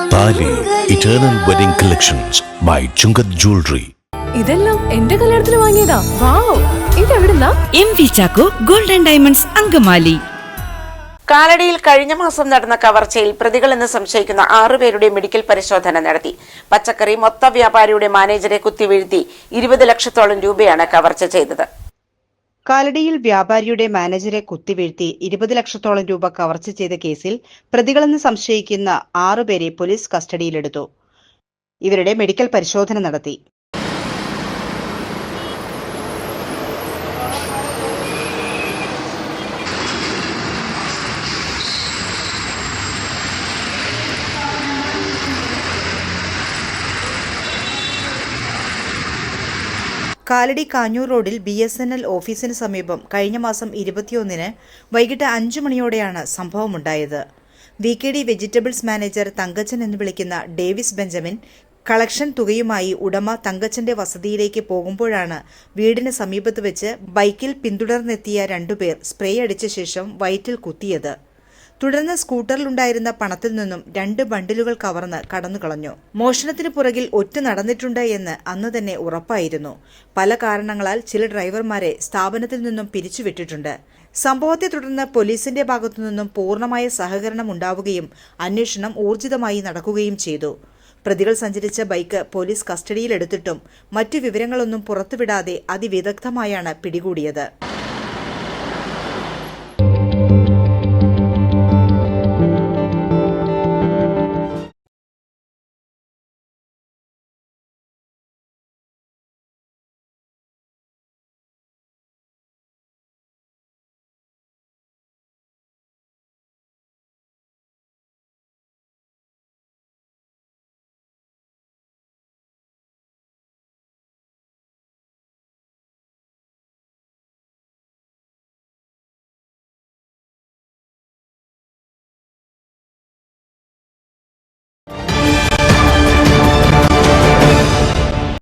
Eternal wedding collections by Chungath jewellery ഇതെല്ലാം എന്റെ കല്യാണത്തിന് വാങ്ങിയതാ. Wow ഇതെവിടുന്നാ? M V Chacko golden diamonds Angamaly. കാലടിയിൽ കഴിഞ്ഞ മാസം നടന്ന കവർച്ചയിൽ പ്രതികളെന്ന് സംശയിക്കുന്ന ആറുപേരുടെ മെഡിക്കൽ പരിശോധന നടത്തി. പച്ചക്കറി മൊത്ത വ്യാപാരിയുടെ മാനേജരെ കുത്തിവീഴ്ത്തി ഇരുപത് ലക്ഷത്തോളം രൂപയാണ് കവർച്ച ചെയ്തത്. കാലടിയിൽ വ്യാപാരിയുടെ മാനേജരെ കുത്തിവീഴ്ത്തി ഇരുപത് ലക്ഷത്തോളം രൂപ കവർച്ച ചെയ്ത കേസിൽ പ്രതികളെന്ന് സംശയിക്കുന്ന ആറുപേരെ പോലീസ് കസ്റ്റഡിയിലെടുത്തു. ഇവരുടെ മെഡിക്കൽ പരിശോധന നടത്തി. കാലടി കാഞ്ഞൂർ റോഡിൽ ബി എസ് എൻ എൽ ഓഫീസിന് സമീപം കഴിഞ്ഞ മാസം ഇരുപത്തിയൊന്നിന് വൈകിട്ട് അഞ്ചു മണിയോടെയാണ് സംഭവമുണ്ടായത്. V K D vegetables manager Thankachan എന്ന് വിളിക്കുന്ന ഡേവിസ് ബെഞ്ചമിൻ കളക്ഷൻ തുകയുമായി ഉടമ തങ്കച്ചന്റെ വസതിയിലേക്ക് പോകുമ്പോഴാണ് വീടിന് സമീപത്ത് വെച്ച് ബൈക്കിൽ പിന്തുടർന്നെത്തിയ രണ്ടുപേർ സ്പ്രേ അടിച്ച ശേഷം വയറ്റിൽ കുത്തിയത്. തുടർന്ന് സ്കൂട്ടറിലുണ്ടായിരുന്ന പണത്തിൽ നിന്നും രണ്ട് ബണ്ടിലുകൾ കവർന്ന് കടന്നുകളഞ്ഞു മോഷണത്തിന് പുറകിൽ ഒറ്റ നടന്നിട്ടുണ്ട് എന്ന് അന്ന് തന്നെ ഉറപ്പായിരുന്നു. പല കാരണങ്ങളാൽ ചില ഡ്രൈവർമാരെ സ്ഥാപനത്തിൽ നിന്നും പിരിച്ചുവിട്ടിട്ടുണ്ട്. സംഭവത്തെ തുടർന്ന് പോലീസിന്റെ ഭാഗത്തുനിന്നും പൂർണമായ സഹകരണം ഉണ്ടാവുകയും അന്വേഷണം ഊർജിതമായി നടക്കുകയും ചെയ്തു. പ്രതികൾ സഞ്ചരിച്ച ബൈക്ക് പോലീസ് കസ്റ്റഡിയിലെടുത്തിട്ടും മറ്റു വിവരങ്ങളൊന്നും പുറത്തുവിടാതെ അതിവിദഗ്ധമായാണ് പിടികൂടിയത്.